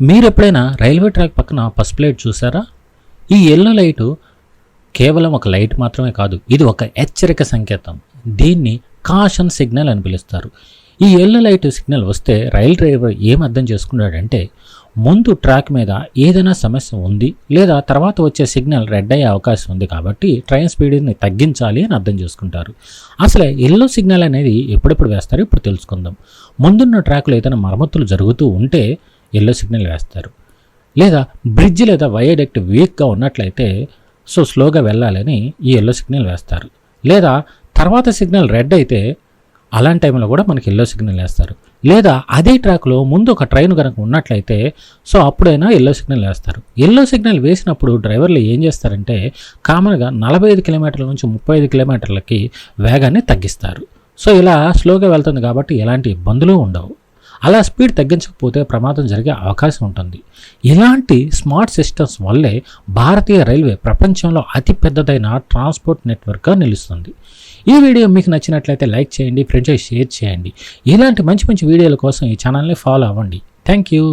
మీరు ఎప్పుడైనా railway track పక్కన పసుపు లైట్ చూసారా? ఈ ఎల్లో లైటు కేవలం ఒక లైట్ మాత్రమే కాదు ఇది ఒక హెచ్చరిక సంకేతం. దీన్ని కాషన్ సిగ్నల్ అని పిలుస్తారు. ఈ ఎల్లో లైట్ సిగ్నల్ వస్తే రైల్ డ్రైవర్ ఏం అర్థం చేసుకున్నాడంటే ముందు ట్రాక్ మీద ఏదైనా సమస్య ఉంది లేదా తర్వాత వచ్చే సిగ్నల్ రెడ్ అయ్యే అవకాశం ఉంది కాబట్టి ట్రైన్ స్పీడ్ని తగ్గించాలి అని అర్థం చేసుకుంటారు. అసలు ఎల్లో సిగ్నల్ అనేది ఎప్పుడెప్పుడు వేస్తారో ఇప్పుడు తెలుసుకుందాం. ముందున్న ట్రాక్లో ఏదైనా మరమ్మతులు జరుగుతూ ఉంటే ఎల్లో సిగ్నల్ వేస్తారు. లేదా బ్రిడ్జ్ లేదా వయోడెక్ట్ వీక్గా ఉన్నట్లయితే సో స్లోగా వెళ్ళాలని ఈ ఎల్లో సిగ్నల్ వేస్తారు. లేదా తర్వాత సిగ్నల్ రెడ్ అయితే అలాంటి టైంలో కూడా మనకి ఎల్లో సిగ్నల్ వేస్తారు. లేదా అదే ట్రాక్లో ముందు ఒక ట్రైన్ కనుక ఉన్నట్లయితే సో అప్పుడైనా ఎల్లో సిగ్నల్ వేస్తారు. ఎల్లో సిగ్నల్ వేసినప్పుడు డ్రైవర్లు ఏం చేస్తారంటే కామన్గా నలభై ఐదు కిలోమీటర్ల నుంచి ముప్పై ఐదు కిలోమీటర్లకి వేగాన్ని తగ్గిస్తారు. సో ఇలా స్లోగా వెళ్తుంది కాబట్టి ఎలాంటి ఇబ్బందులు ఉండవు. అలా స్పీడ్ తగ్గించకపోతే ప్రమాదం జరిగే అవకాశం ఉంటుంది. ఇలాంటి స్మార్ట్ సిస్టమ్స్ వల్లే భారతీయ రైల్వే ప్రపంచంలో అతిపెద్దదైన ట్రాన్స్పోర్ట్ నెట్వర్క్గా నిలుస్తుంది. ఈ వీడియో మీకు నచ్చినట్లయితే లైక్ చేయండి ఫ్రెండ్స్ షేర్ చేయండి. ఇలాంటి మంచి మంచి వీడియోల కోసం ఈ ఛానల్ని ఫాలో అవ్వండి. Thank you.